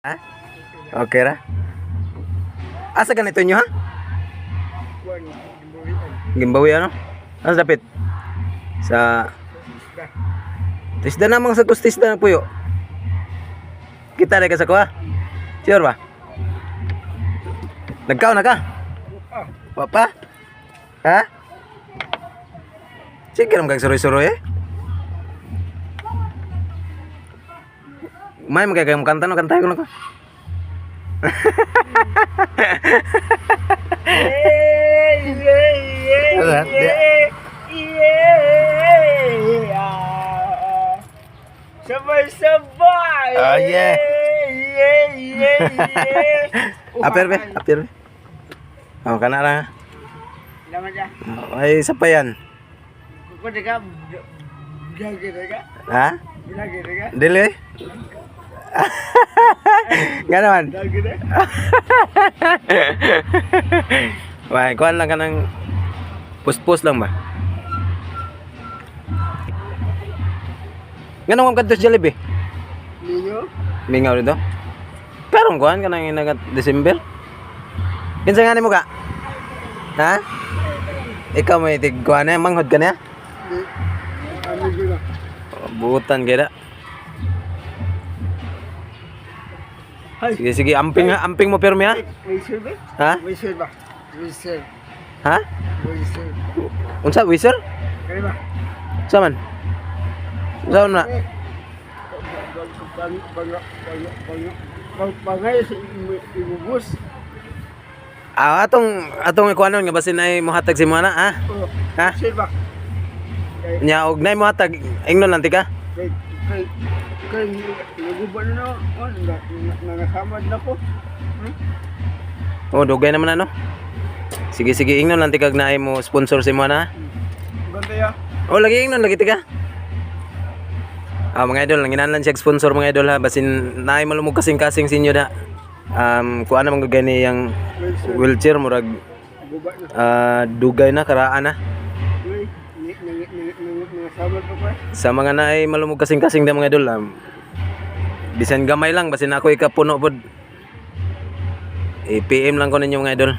Ha? Okay ra. Asa ganito nyo ha? Gimbawi ano? Ano sa dapit? Sa... Tisda namang sa kustisda ng puyo. Kita na ka sa kuha? Sure ba? Nagkaw na ka? Papa? Ha? Sige naman kag suroy-suroy eh. May magkakayang kanta no, kantahin ko na ko. Yay! Yay! Yay! Ano, Yay! Yay! Ah, Sabay-sabay! Oh, yeah. Yay! Yay! Yay! Apir be, apir be. Oh, kana lang. Naman ka. Oh, Ay, isa pa yan. Kung di ka, bilagi na ka. Ha? Bilagi na ka. Dili? Bilagi na. Wah, kuhan lang ka ng puspos lang ba? Ganun kang kantos Jollibee? Ninyo? Mingaw dito? Pero kuhan ka nang inagat December? Kinsa nga ni mo ka? Ha? Ikaw may tig kuhan na, manghod ka na? Ano? Oh, Buutan kaya Sige, sige, amping ha, amping mo pirmi ha? May serve ba? Ha? May serve ba? May serve. Ha? May serve. Unsa, wizard? Kaya ba? Na? Bang bang bang bang bang bangay sa ibubus. Ah, atong atong ikuanon nga basin ay mohatag si mo na, ha? Oh, Ha? Sir ba? Nya og nay mohatag ingnon lang tika. kay kay kay naguban na oh, na- na- na ko. Hmm? Oh, dugay naman ano. Sige sige ingnon lang tika na mo sponsor si mo na. ha? Ganda ya. Oh, lagi ingnon lagi tika. Ah, mga idol, nanginahanglan siya sponsor mga idol ha, basin naay malumog kasing-kasing sinyo na. Um, kuan naman gani yang wheelchair murag na. ah, dugay na karaan na. Sa mga naay malumog kasing-kasing da mga idol, um, bisan gamay lang basin ako ikapuno pod. I-PM lang ko ninyo mga idol.